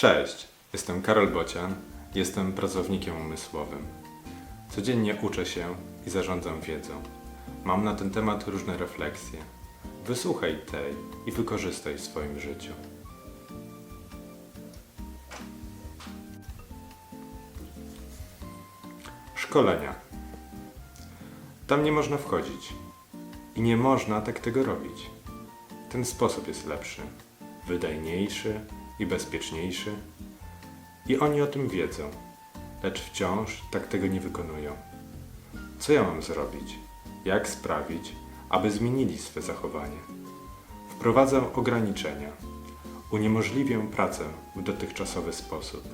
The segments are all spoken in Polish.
Cześć, jestem Karol Bocian, jestem pracownikiem umysłowym. Codziennie uczę się i zarządzam wiedzą. Mam na ten temat różne refleksje. Wysłuchaj tej i wykorzystaj w swoim życiu. Szkolenia. Tam nie można wchodzić. I nie można tak tego robić. Ten sposób jest lepszy, wydajniejszy i bezpieczniejszy. I oni o tym wiedzą, lecz wciąż tak tego nie wykonują. Co ja mam zrobić? Jak sprawić, aby zmienili swe zachowanie? Wprowadzę ograniczenia. Uniemożliwię pracę w dotychczasowy sposób.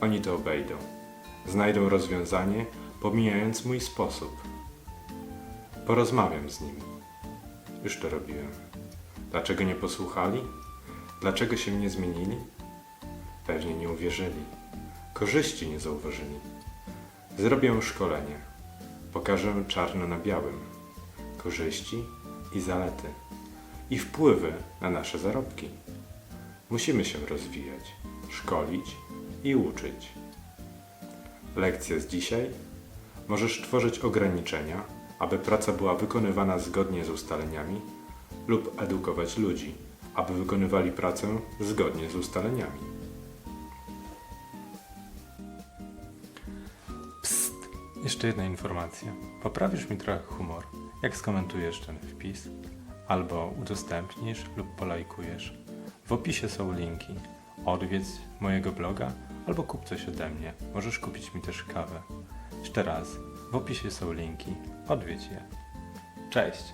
Oni to obejdą. Znajdą rozwiązanie, pomijając mój sposób. Porozmawiam z nimi. Już to robiłem. Dlaczego nie posłuchali? Dlaczego się nie zmienili? Pewnie nie uwierzyli. Korzyści nie zauważyli. Zrobię szkolenie. Pokażę czarno na białym. Korzyści i zalety. I wpływy na nasze zarobki. Musimy się rozwijać, szkolić i uczyć. Lekcja z dzisiaj. Możesz tworzyć ograniczenia, aby praca była wykonywana zgodnie z ustaleniami, lub edukować ludzi, aby wykonywali pracę zgodnie z ustaleniami. Psst! Jeszcze jedna informacja. Poprawisz mi trochę humor, jak skomentujesz ten wpis, albo udostępnisz lub polajkujesz. W opisie są linki. Odwiedź mojego bloga albo kup coś ode mnie. Możesz kupić mi też kawę. Jeszcze raz, w opisie są linki. Odwiedź je. Cześć!